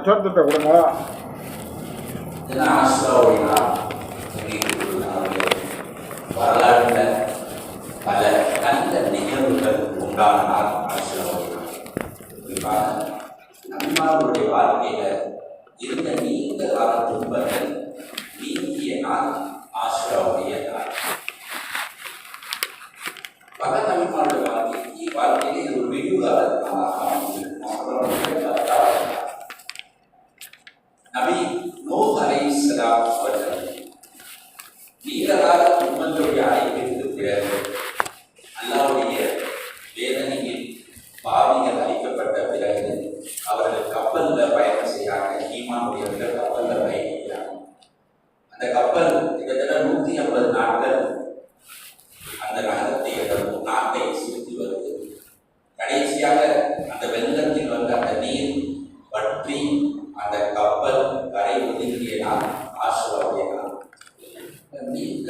அச்சோத்திட்ட கொடுங்க இதெல்லாம் பல நல்ல நிகழ்வுகள் உண்டான குறிப்பாக நம்மளுடைய வாழ்க்கையில இருந்த நீண்ட கால துன்பங்கள் நீங்கிய நாள் ஆசிராவுடைய நாள் பல நம்மளுடைய நபி நூஹ் அலைஹிஸ்ஸலாம் அவர்கள் நீண்டகால துன்பங்களுடைய அழைப்பிற்கு பிறகு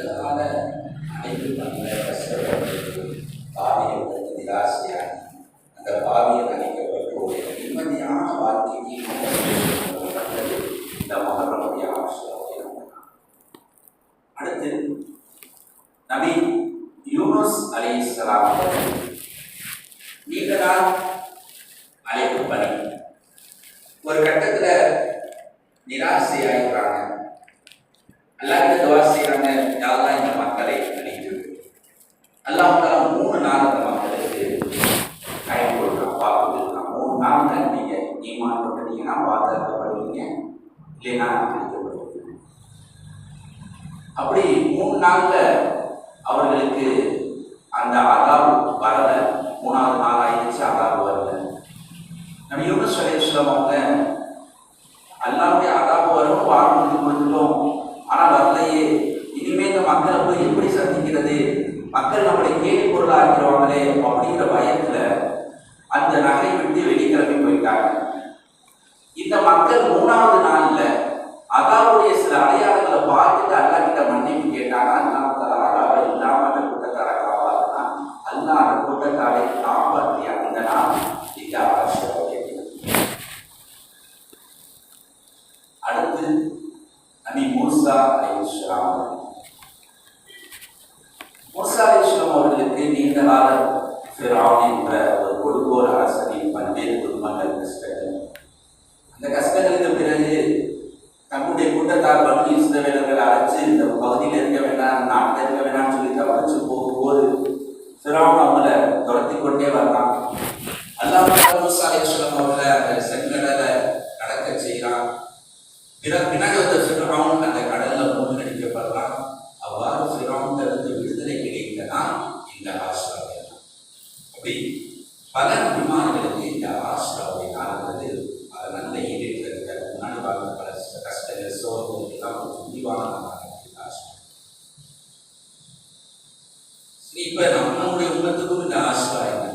நீண்ட கால அனைத்து நல்ல கஷ்டப்பட்டு பாவியர்களுக்கு நிராசையாகி அந்த பாவியல் அழைக்கப்பட்டு ஒரு நிம்மதியான வாழ்க்கைக்கு வந்தது இந்த மகனுடைய ஆசுவாவிய நாள் அடுத்து நபி யூனுஸ் அலைஹிஸ்ஸலாம் அவர்கள் நீண்ட நாள் அழைப்பு பணி ஒரு கட்டத்துல நிராசையாகிறாங்க அல்லாஹ்கிட்ட துவா செய்றாங்க யாரெல்லாம் இந்த மக்களை அழைத்து அல்லாஹ் தாலா மூணு நாள் மக்களுக்கு டைம் கொடுக்கலாம் பார்த்துருக்கலாம் மூணு நாள்ல நீங்க ஈமான் கொண்டீங்கன்னா பாதுகாக்கப்படுவீங்க இல்லைன்னா பிடிக்கப்படுவீங்க அப்படி மூணு நாளில் அவர்களுக்கு அந்த அதாவு வரல. மூணாவது நாள் ஆயிடுச்சு அதாவு வரல. நம்ம யூனஸ் அலையம் அவங்க அல்லாவுடைய அதாவு வரும் வாழ்ந்து கொடுத்துட்டோம். ஆனால் வரலையே. இனிமே இந்த மக்களை போய் எப்படி சந்திக்கிறது? மக்கள் நம்மளை கேலி பொருளாக்கிறவங்களே அப்படிங்கிற பயத்துல அந்த நகரை விட்டு வெளிக்கிளம்பி போயிட்டாங்க. இந்த மக்கள் மூணாவது நாள்ல அதாவுடைய சில அடையாளங்களை பார்த்துட்டு அல்லா கிட்ட மன்னிப்பு கேட்டாங்க. அல்லா தலா அதாவை இல்லாம அந்த கூட்டத்தாரை காப்பாற்றினா அல்லா அந்த கூட்டத்தாரை காப்பாற்றி அந்த நாள் இந்த அடுத்து நபி மூசா அலைஹிஸ்ஸலாம் மூசா முசாலேஸ்வரம் அவர்களுக்கு நீண்ட கால ஃபிரான் என்ற ஒரு கொடுங்கோல் அரசனின் பல்வேறு குடும்பங்கள் கஷ்டங்கள். அந்த கஷ்டங்களுக்கு பிறகு தன்னுடைய கூட்டத்தார் பள்ளி இஸ்ரவேலர்கள் அழைச்சு இந்த பகுதியில் இருக்க வேண்டாம் நாட்டில் இருக்க வேண்டாம்னு சொல்லி தவறிச்சு போகும்போது ஃபிரான் அவங்கள துரத்தி கொண்டே வரலாம் அல்லாஹ் மூசா அலைஹிஸ்ஸலாம் அவர்களை அந்த செங்கடலை கடக்க செய்கிறான் பிற பின்னாடி வந்த ஃபிரௌன் அந்த கடல்ல மூழ்கடிக்கப்படுறான் அவ்வாறு ஃபிரௌன் இருந்து விடுதலை கிடைத்தனா இந்த ஆசிராவை அப்படி பல விமானங்களுக்கு இந்த ஆசிராவை நாடுறது அது நல்ல ஈடுகள் முன்னாடி வாழ்ந்த பல கஷ்டங்கள் சோகங்கள் எல்லாம் ஒரு முடிவான நாளாக இந்த ஆசிரா சரி இப்ப நம்மளுடைய உலகத்துக்கும் இந்த ஆசிரியர்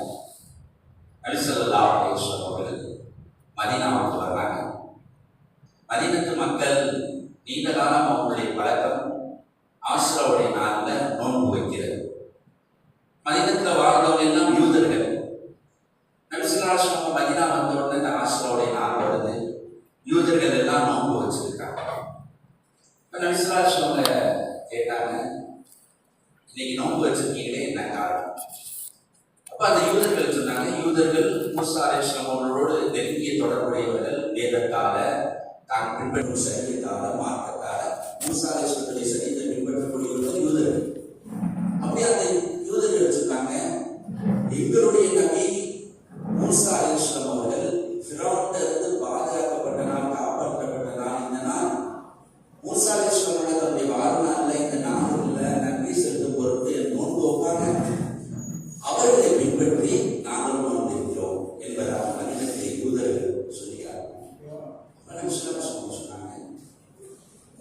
அரிசல்லா அப்படின்னு சொல்றவர்கள் அவர்கள் அந்த யூதர்கள் சொன்னாங்க யூதர்கள் முசாரேஷம் அவர்களோடு நெருங்கிய தொடர்புடையவர்கள் வேதத்தால தான் பின்பற்றும் சரியத்தால மார்க்கத்தால முசாரேஷனுடைய சரியத்தை பின்பற்றக்கூடியவர்கள் யூதர்கள். அப்படியே அந்த யூதர்கள் வச்சிருந்தாங்க எங்களுடைய நபி மூசா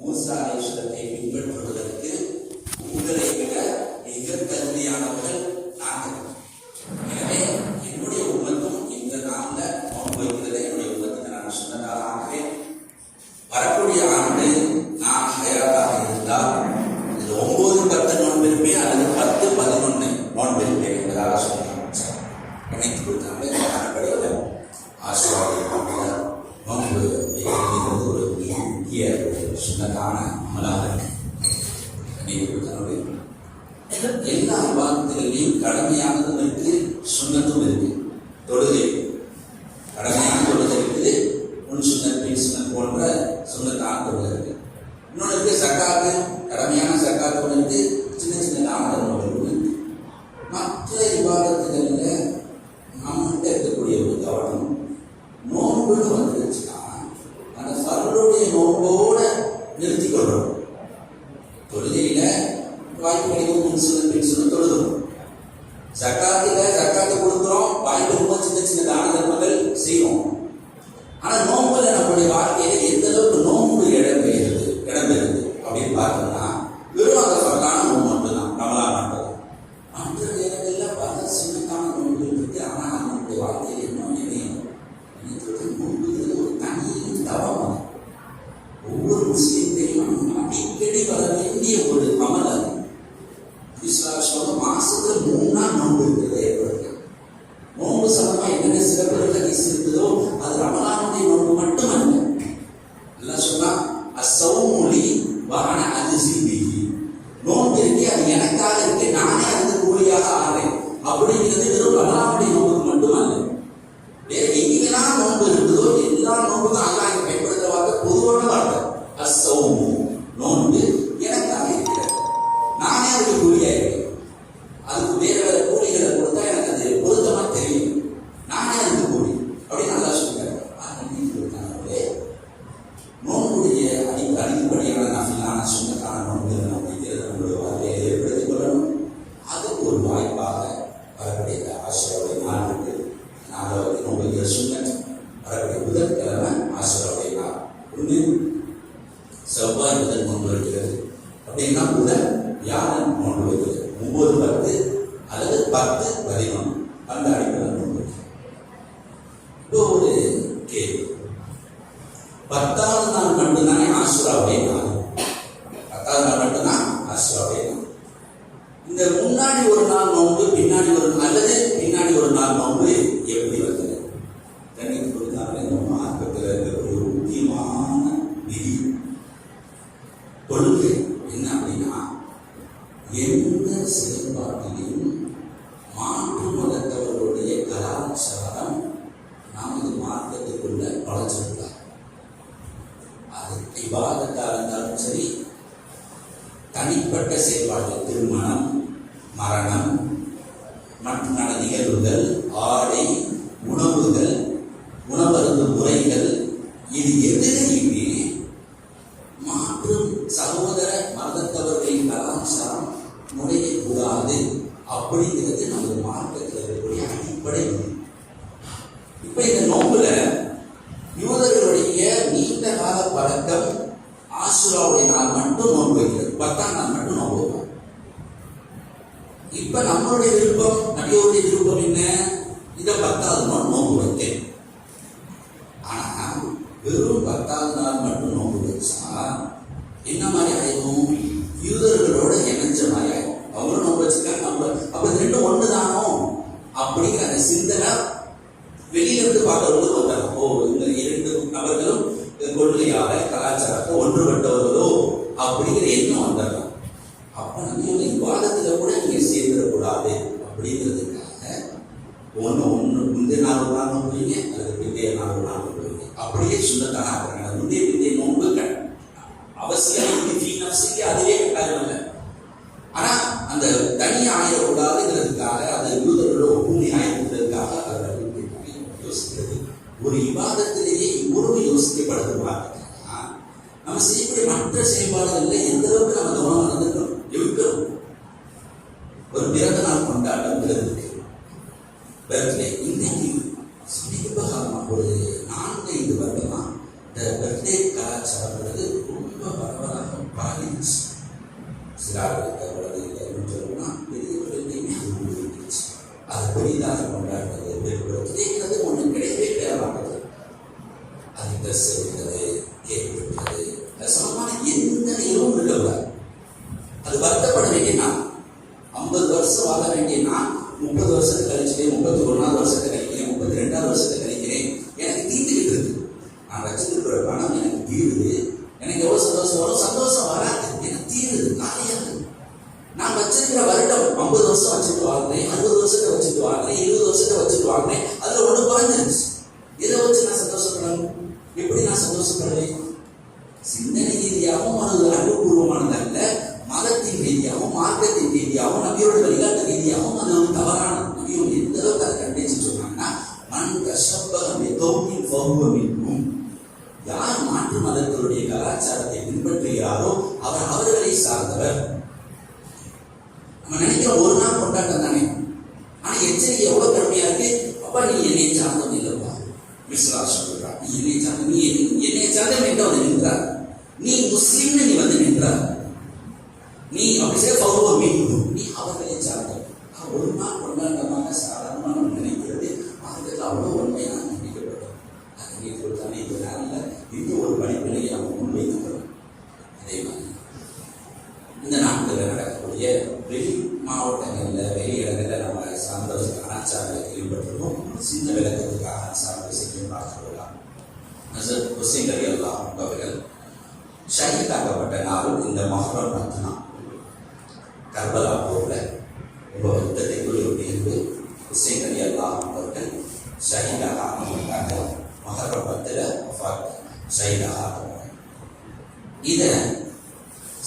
மூசா அலிஸ்வரத்தை பின்பற்றுவதற்கு உங்களை விட மிக தகுதியானவர்கள் நாங்கள். எனவே என்னுடைய உமத்தும் இந்த நாளில் நோன்பு வைக்கிறதை என்னுடைய உமத்துக்கு நான் சொன்னதாக ஆகிறேன் வரக்கூடிய ஆண்டு நான் ஹயாராக இருந்தால் இதில் ஒன்பது பத்து நோன்பு இருப்பேன் அல்லது பத்து பதினொன்று நோன்பு இருப்பேன் என்பதாக சொன்னாங்க நினைத்து கொடுத்தாங்க அடிப்படையில் ஆசிரியர் நோன்பு வைக்கிறது ஒரு முக்கிய சுண்ணத்தான அமலாக தன்னுடைய எல்லா விவாதத்திலையும் கடமையானதும் இருக்கு சுண்ணத்தும் இருக்கு. தெரியல வாய்ப்பு கிடைக்கும் சொல்லி சொல்லி தொழுதும் não sabem nada. தனிப்பட்ட செயல்பாடுகள் திருமணம் மரணம் மற்ற நிகழ்வுகள் ஆடை உணவுகள் you அப்படியே சுண்ணத்தான Saturday, நான் வருடம்? ஐம்பது வருஷம் வச்சுட்டு வாங்கினேன் அறுபது வருஷத்தை வச்சுட்டு வாங்கினேன் இருபது வருஷத்தை வச்சுட்டு வாங்கினேன் அதில் ஒன்று குறைஞ்சிருச்சு இதை வச்சு நான் சந்தோஷப்படணும்? எப்படி நான் சந்தோஷப்படுவேன்? எச்சரிக்கை எவ்வளவு கடுமையா இருக்கு அப்பா நீ என்னை சார்ந்தவன் இல்லப்பா. மிஸ்ரா சொல்றா. நீ என்னை சார்ந்த நீ என்னை- சார்ந்த சார்ந்தவன் வந்து நின்றார் நீ முஸ்லீம்னு நீ வந்து நின்றார் நீ அப்படி செய்ய பௌவ மீண்டும் நீ அவர்களை சார்ந்தவன் ஆனா, ஒரு நாள் கொண்டாட்டமாக சாதாரணமாக நம்ம நினைக்கிறது அதுக்கு அவ்வளவு உண்மையாக நினைக்கப்படும் அது நீ சொல்றானே இந்த நாளில் இந்த ஒரு படிப்பினையை நம்ம முன்வைத்துக்கிறோம் அதே மாதிரி இந்த நாட்டில் நடக்கக்கூடிய வெளி மாவட்டங்களில் வெளி இடங்களில் நம்ம சார்ந்த கலாச்சாரத்தில் ஈடுபட்டிருக்கோம் சின்ன விளக்கத்துக்காக சார்ந்த சொல்லலாம் ஹசரத் ஹுசைன் அலி அல்லா அவர்கள் ஷஹீதாக்கப்பட்ட நாளும் இந்த மகரம் பத்து கர்பலா போரில் ரொம்ப வருத்தத்தைக்குரிய ஒரு ஹுசைன் அலி அல்லா அவர்கள் ஷஹீதாக ஆக்கப்பட்டாங்க மஹரம் பத்தில் ஷஹீதாக ஆக்கப்பட்டாங்க இதை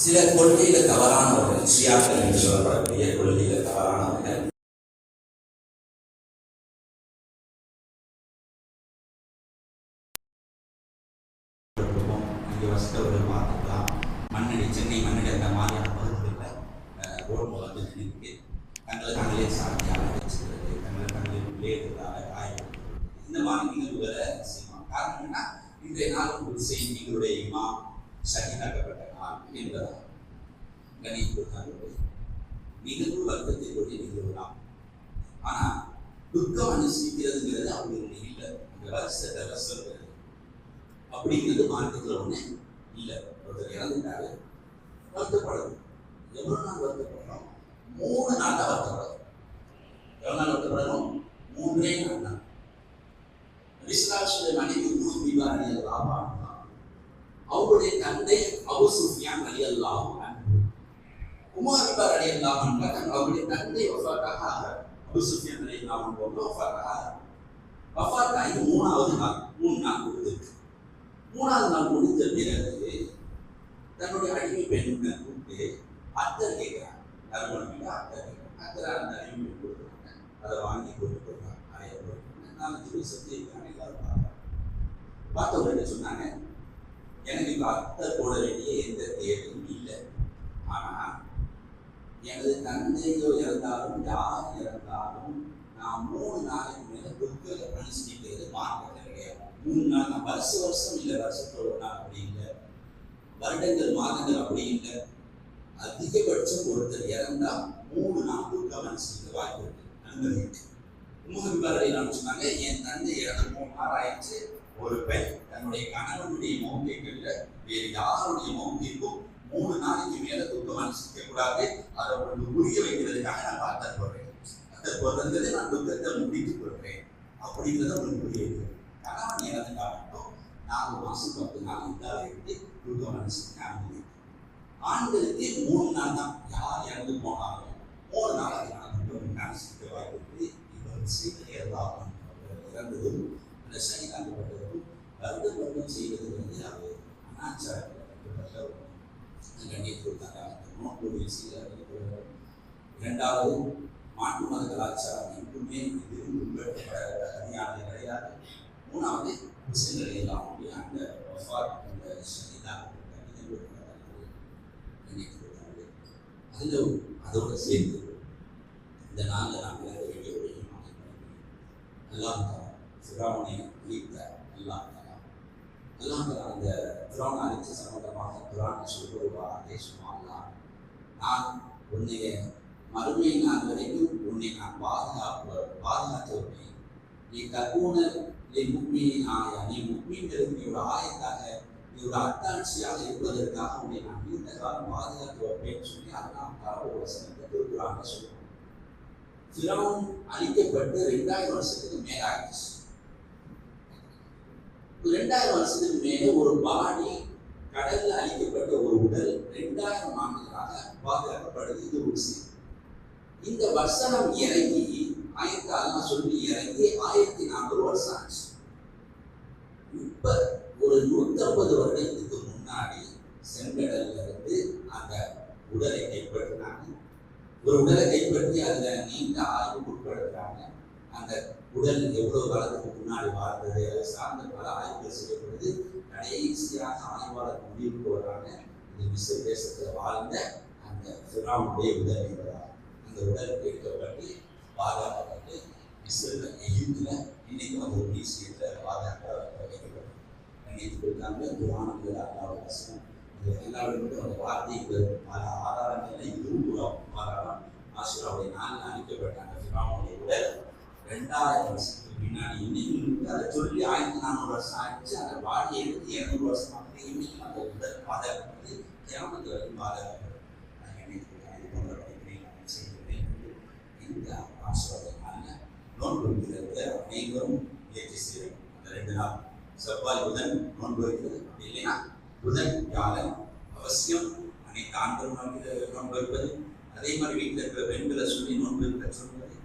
சில கொள்கையில் தவறானவர்கள் ஷியாக்கள் என்று சொல்லப்படக்கூடிய கொள்கையில் தவறானவர்கள் வசித்தவர்கள் பார்த்துக்கலாம் மண்ணடி சென்னை மண்ணடி அந்த மாதிரியான பகுதிகளில் ரோடு வந்து நினைத்து தங்களை தங்களே சாமியாக வச்சுக்கிறது தங்களை தங்களை விளையாடுறதாக காயப்படுத்துறது இந்த மாதிரி நிகழ்வுகளை செய்வாங்க காரணம் என்ன இன்றைய நாள் ஒரு செய்திகளுடைய இமா இமாம் சகிதாக்கப்பட்ட நாள் என்பதால் கணிப்புத்தார்கள் நிகழ்வு வர்க்கத்தினுடைய நிகழ்வு தான் ஆனால் துக்கம் அனுசரிக்கிறதுங்கிறது அவங்களுடைய இல்லை அந்த வருஷத்தை வருஷம் அப்படிங்கிறது மார்க்கத்தில் ஒன்று இல்லை ஒருத்தர் இறந்துட்டாரு வருத்தப்படுது எவ்வளோ நாள் வருத்தப்படுறோம் மூணு நாள் தான் வருத்தப்படும் எவ்வளோ நாள் வருத்தப்படணும்? மூன்றே நாள் தான். விஸ்வாசுடைய மனைவி முஹபிபா அலி அல்லாஹ் அவருடைய தந்தை Abu Sufyan Ali Allah Umar Akbar Ali Allah அவருடைய தந்தை வஃபாத்தாக அபு சுஃபியான் அலி அல்லாஹ் வஃபாத்தாக ஆகிறார். இது மூணாவது நாள் மூணு நாள். மூணாவது நாள் முடிந்த பிறகு தன்னுடைய அடிமை பெண்ணை கூப்பிட்டு அத்தர் கேட்கிறார். நறுமணம் அத்தர் அத்தர் அந்த அடிமை பெண் கொடுக்குறாங்க அதை வாங்கி கொண்டு போகிறாங்க அறைய போகிறாங்க நாலஞ்சு வருஷத்தை இருக்காங்க எல்லாரும் பார்த்தாங்க பார்த்தவங்க என்ன சொன்னாங்க? எனக்கு இப்போ அத்தர் போட வேண்டிய எந்த தேவையும் இல்லை. ஆனால் எனது தந்தையோ இறந்தாலும் யார் இறந்தாலும் நான் மூணு நாளைக்கு மேலே புக்கில் அனுசரிக்கிறது மார்க்கத்தில் மூணு நாள் நான் வருஷ வருஷம் இல்லை வருஷத்துல நாள் அப்படி இல்லை. வருடங்கள் மாதங்கள் அப்படி இல்லை. அதிகபட்சம் ஒருத்தர் இறந்தா மூணு நாட்கள் கவனம் அனுசரிக்க வாய்ப்பு இருக்கு. அனுமதி இருக்கு நான் சொன்னாங்க என் தந்தை இறந்த மூணு நாள் ஆயிடுச்சு. ஒரு பெண் தன்னுடைய கணவனுடைய மௌத்தியங்கள்ல வேறு யாருடைய மௌத்தியக்கும் மூணு நாளைக்கு மேல துக்கம் அனுசரிக்க கூடாது அதை உங்களுக்கு புரிய வைக்கிறதுக்காக நான் பார்த்தா போடுறேன் அந்த பிறந்தது நான் துக்கத்தை முடித்துக் கொள்றேன் அப்படிங்கிறத உங்களுக்கு புரிய வைக்கிறேன். கணவன் இறந்துட்டா மட்டும் நாலு மாசம் பத்து நாள் இருந்தால் இருந்து குடும்ப மனசு அனுமதி ஆண்களுக்கு மூணு நாள் தான் யார் இறந்து போனாலும் மூணு நாள் அதுக்கான குடும்ப அனுசரிக்க வாய்ப்பு இருக்குது இவர் செய்த இறந்ததும் அந்த சனிதாக்கப்பட்டதும் வருட வருடம் செய்வது வந்து அது அனாச்சாரப்பட்ட ஒரு கண்ணியத்திற்காக நோக்குடைய இரண்டாவது மாட்டு மத கலாச்சாரம் எப்பவுமே இது பின்பற்றப்பட தனியானது கிடையாது. மூணாவது முஸ்லிம்கள் எல்லாம் அந்த வஃபாத் அந்த சனிதாக்கப்பட்ட அதில் அதோட சேர்ந்து இந்த நாளில் நாம் விளக்க வேண்டிய ஒரு அல்லாம் ஃபிராவுனை அழித்த அல்லாம் அல்லாம் அந்த ஃபிரான் அழித்த சம்பந்தமாக குரான் சொல்வது ஆதேசமாக நான் உன்னைய மறுமை நாள் வரைக்கும் உன்னை நான் பாதுகாப்பு பாதுகாத்து வருவேன் நீ தகுன நீ முக்மீன் ஆயா நீ முக்மீன்களுக்கு நீ ஒரு ஆயத்தாக நீ ஒரு அத்தாட்சியாக இருப்பதற்காக உன்னை நான் நீண்ட காலம் பாதுகாத்து வைப்பேன்னு சொல்லி அல்லாஹ் தாலா ஒரு வசனத்தை திருக்குறாங்க சொல்லுவாங்க ஃபிரௌன் அழிக்கப்பட்டு ரெண்டாயிரம் வருஷத்துக்கு மேல ஆயிடுச்சு ரெண்டாயிரம் வருஷத்துக்கு மேல ஒரு பாடி கடல்ல அழிக்கப்பட்ட ஒரு உடல் ரெண்டாயிரம் ஆண்டுகளாக பாதுகாக்கப்படுது. இது ஒரு இந்த வசனம் இறங்கி ஆயிரத்தி சொல்லி இறங்கி ஆயிரத்தி நானூறு வருஷம் ஆச்சு இப்ப ஒரு நூத்தம்பது வருடத்துக்கு முன்னாடி செங்கடல்ல இருந்து அந்த உடலை கைப்பற்றினாங்க ஒரு உடலை கைப்பற்றி அதுல நீண்ட ஆய்வுக்கு உட்படுத்துறாங்க அந்த உடல் எவ்வளவு காலத்துக்கு முன்னாடி வாழ்ந்தது அதை சார்ந்த பல ஆய்வுகள் செய்யப்படுது. கடைசியாக ஆய்வாளர் முடிவுக்கு வர்றாங்க இந்த மிஸ்ர தேசத்துல வாழ்ந்த அந்த ஃபிராவுடைய உடல் என்பதா அந்த உடல் எடுக்கப்பட்டு பாதுகாக்கப்பட்டு மிஸ்ரில் எகிப்துல இன்னைக்கு வந்து ஒரு மியூசியத்தில் பாதுகாக்க வைக்கப்படும் நினைத்து கொடுத்தாங்க குரானுக்கு அல்லாவோட வசனம். இது அந்த வார்த்தைகள் பல ஆதாரங்கள்ல இதுவும் ஒரு ஆதாரம் ஆசிராவுடைய நாளில் அழிக்கப்பட்டாங்க ஃபிராவுடைய உடல் ரெண்டாயிரம் வருஷத்துக்கு பின்னாடி இன்னைக்கு அதை சொல்லி ஆயிரத்தி நானூறு வருஷம் ஆயிடுச்சு அந்த பாடியை எடுத்து இரநூறு வருஷம் ஆகுது இன்னைக்கு அந்த உடல் பாதுகாக்கப்பட்டு கிராமத்து வரைக்கும் பாதுகாக்கப்படும் இந்த ஆசிரியர்களான நோன்பு வைக்கிறது அனைவரும் முயற்சி செய்யணும் அந்த ரெண்டு நாள் செவ்வாய் புதன் நோன்பு வைக்கிறது அப்படி இல்லைன்னா புதன் வியாழன் அவசியம் அனைத்து ஆண்களும் நோன்பு நோன்பு வைப்பது அதே மாதிரி வீட்டில் இருக்கிற பெண்களை சொல்லி நோன்பு இருக்க சொல்வது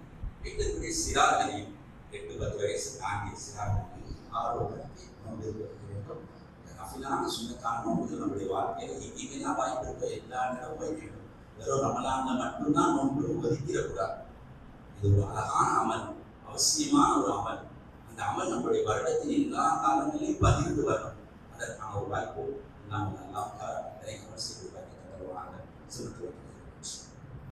வீட்டில் இருக்கக்கூடிய சிறார்களையும் எட்டு பத்து வயசு தாண்டிய சிறார்களுக்கு ஆர்வப்படுத்தி நோன்பு இருக்க வேண்டும் அஃபிலான சுண்ணத்தான நோன்புகள் நம்முடைய வாழ்க்கையில் எங்கெங்கெல்லாம் வாய்ப்பு இருக்க எல்லா நேரம் வைக்கணும் வெறும் ரமலான்ல மட்டும்தான் நோன்பு ஒதுக்கிடக்கூடாது. இது ஒரு அழகான அமல் அவசியமான ஒரு அமல். அந்த அமல் நம்முடைய வருடத்தின் எல்லா காலங்களிலும் பகிர்ந்து வரும். அதற்கான ஒரு வாய்ப்பு. நாம் நல்லா நிறைய அவசியம் தருவாங்க சொல்லிட்டு